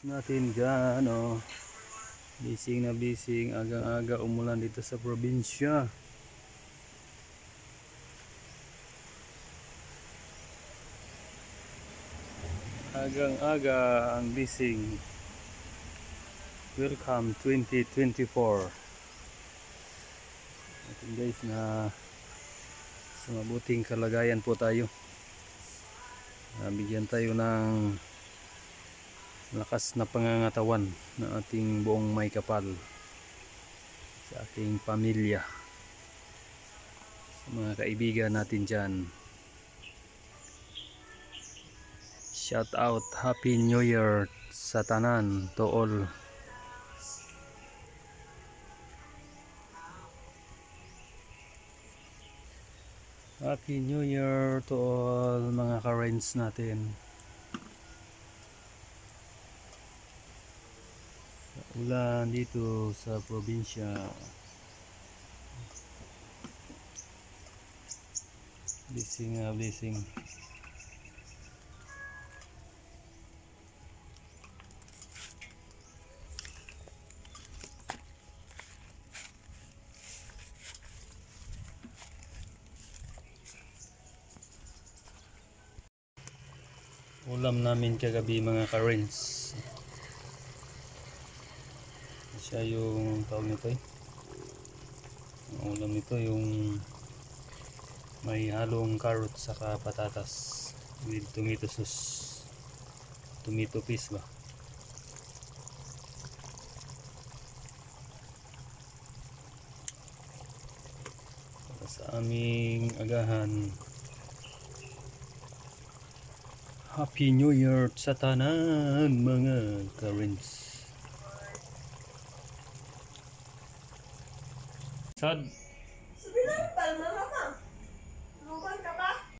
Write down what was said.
natin dyan, oh. Bising na bising, agang-aga umulan dito sa probinsya. Agang-aga ang bising. Welcome 2024. Atin guys na sa mabuting kalagayan po tayo. Nabigyan tayo ng lakas na pangangatawan ng ating buong may kapal sa ating pamilya sa mga kaibigan natin dyan. Shout out happy new year sa tanan to all. Happy new year to all mga ka-friends natin ulan dito sa probinsya. Blessing nga blessing. Ulam namin kagabi mga ka-rents siya yung tawag nito eh. Ang ulam nito yung may halong carrot saka patatas with tomato sauce. Tomato paste ba? Para sa aming agahan. Happy New Year sa tanan mga currents Sod. Sabi lang, palma mama. Mukha ka